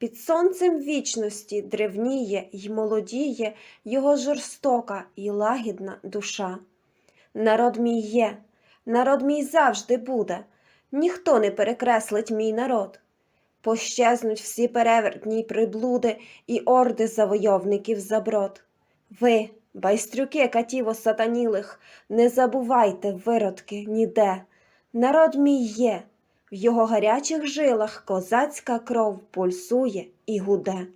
Під сонцем вічності древніє й молодіє його жорстока і лагідна душа. Народ мій є, народ мій завжди буде, ніхто не перекреслить мій народ. Пощезнуть всі перевертні приблуди і орди завойовників заброд. Ви, байстрюки катів осатанілих, не забувайте, виродки, ніде. Народ мій є, в його гарячих жилах козацька кров пульсує і гуде.